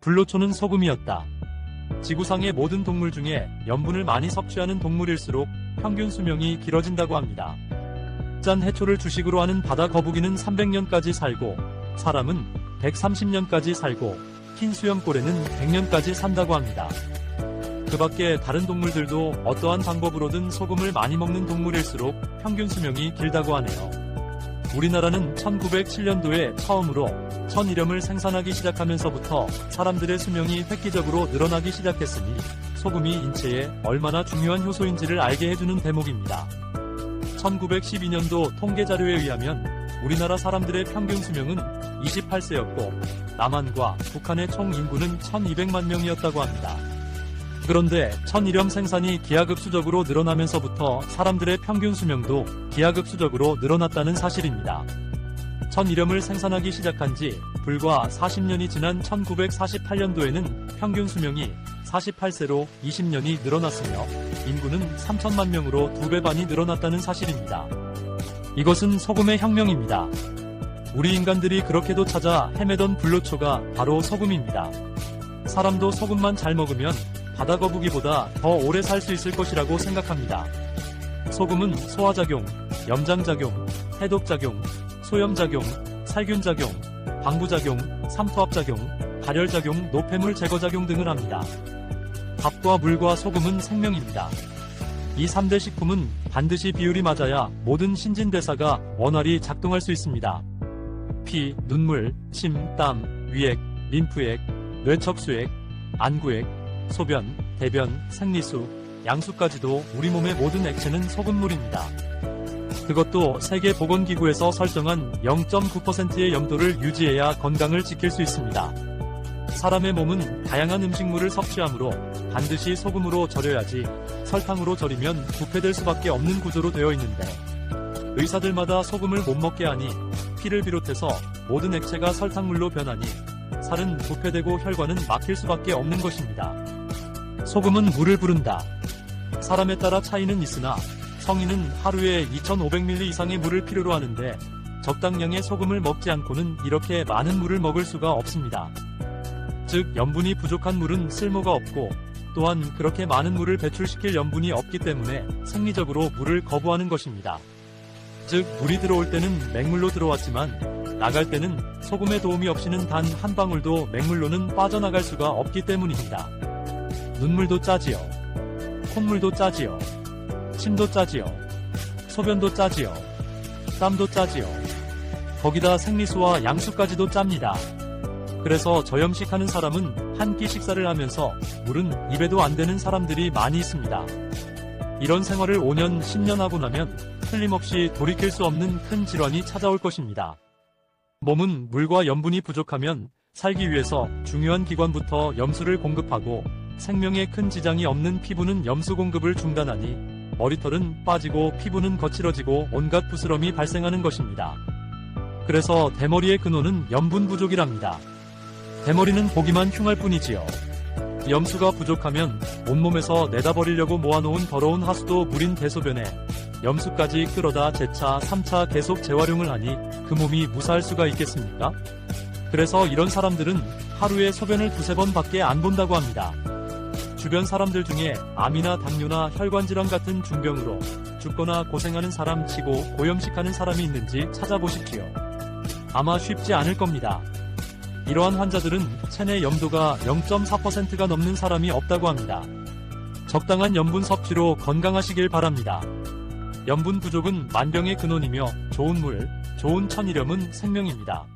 불로초는 소금이었다. 지구상의 모든 동물 중에 염분을 많이 섭취하는 동물일수록 평균 수명이 길어진다고 합니다. 짠 해초를 주식으로 하는 바다 거북이는 300년까지 살고 사람은 130년까지 살고 흰 수염고래는 100년까지 산다고 합니다. 그 밖에 다른 동물들도 어떠한 방법으로든 소금을 많이 먹는 동물일수록 평균 수명이 길다고 하네요. 우리나라는 1907년도에 처음으로 천일염을 생산하기 시작하면서부터 사람들의 수명이 획기적으로 늘어나기 시작했으니 소금이 인체에 얼마나 중요한 효소인지를 알게 해주는 대목입니다. 1912년도 통계 자료에 의하면 우리나라 사람들의 평균 수명은 28세였고 남한과 북한의 총 인구는 1200만 명이었다고 합니다. 그런데 천일염 생산이 기하급수적으로 늘어나면서부터 사람들의 평균 수명도 기하급수적으로 늘어났다는 사실입니다. 천일염을 생산하기 시작한 지 불과 40년이 지난 1948년도에는 평균 수명이 48세로 20년이 늘어났으며 인구는 3천만 명으로 두배 반이 늘어났다는 사실입니다. 이것은 소금의 혁명입니다. 우리 인간들이 그렇게도 찾아 헤매던 불로초가 바로 소금입니다. 사람도 소금만 잘 먹으면 바다거북이보다 더 오래 살 수 있을 것이라고 생각합니다. 소금은 소화작용, 염장작용, 해독작용, 소염작용, 살균작용, 방부작용, 삼투압작용, 발열작용, 노폐물 제거작용 등을 합니다. 밥과 물과 소금은 생명입니다. 이 3대 식품은 반드시 비율이 맞아야 모든 신진대사가 원활히 작동할 수 있습니다. 피, 눈물, 침, 땀, 위액, 림프액, 뇌척수액, 안구액, 소변, 대변, 생리수, 양수까지도 우리 몸의 모든 액체는 소금물입니다. 그것도 세계보건기구에서 설정한 0.9%의 염도를 유지해야 건강을 지킬 수 있습니다. 사람의 몸은 다양한 음식물을 섭취하므로 반드시 소금으로 절여야지 설탕으로 절이면 부패될 수밖에 없는 구조로 되어 있는데 의사들마다 소금을 못 먹게 하니 피를 비롯해서 모든 액체가 설탕물로 변하니 살은 부패되고 혈관은 막힐 수밖에 없는 것입니다. 소금은 물을 부른다. 사람에 따라 차이는 있으나 성인은 하루에 2,500ml 이상의 물을 필요로 하는데 적당량의 소금을 먹지 않고는 이렇게 많은 물을 먹을 수가 없습니다. 즉 염분이 부족한 물은 쓸모가 없고 또한 그렇게 많은 물을 배출시킬 염분이 없기 때문에 생리적으로 물을 거부하는 것입니다. 즉 물이 들어올 때는 맹물로 들어왔지만 나갈 때는 소금의 도움이 없이는 단 한 방울도 맹물로는 빠져나갈 수가 없기 때문입니다. 눈물도 짜지요. 콧물도 짜지요. 침도 짜지요. 소변도 짜지요. 땀도 짜지요. 거기다 생리수와 양수까지도 짭니다. 그래서 저염식하는 사람은 한 끼 식사를 하면서 물은 입에도 안 되는 사람들이 많이 있습니다. 이런 생활을 5년, 10년 하고 나면 틀림없이 돌이킬 수 없는 큰 질환이 찾아올 것입니다. 몸은 물과 염분이 부족하면 살기 위해서 중요한 기관부터 염수를 공급하고 생명에 큰 지장이 없는 피부는 염수 공급을 중단하니 머리털은 빠지고 피부는 거칠어지고 온갖 부스럼이 발생하는 것입니다. 그래서 대머리의 근원은 염분 부족이랍니다. 대머리는 보기만 흉할 뿐이지요. 염수가 부족하면 온몸에서 내다버리려고 모아놓은 더러운 하수도 물인 대소변에 염수까지 끌어다 재차 3차 계속 재활용을 하니 그 몸이 무사할 수가 있겠습니까? 그래서 이런 사람들은 하루에 소변을 두세 번 밖에 안 본다고 합니다. 주변 사람들 중에 암이나 당뇨나 혈관질환 같은 중병으로 죽거나 고생하는 사람 치고 고염식하는 사람이 있는지 찾아보십시오. 아마 쉽지 않을 겁니다. 이러한 환자들은 체내 염도가 0.4%가 넘는 사람이 없다고 합니다. 적당한 염분 섭취로 건강하시길 바랍니다. 염분 부족은 만병의 근원이며 좋은 물, 좋은 천일염은 생명입니다.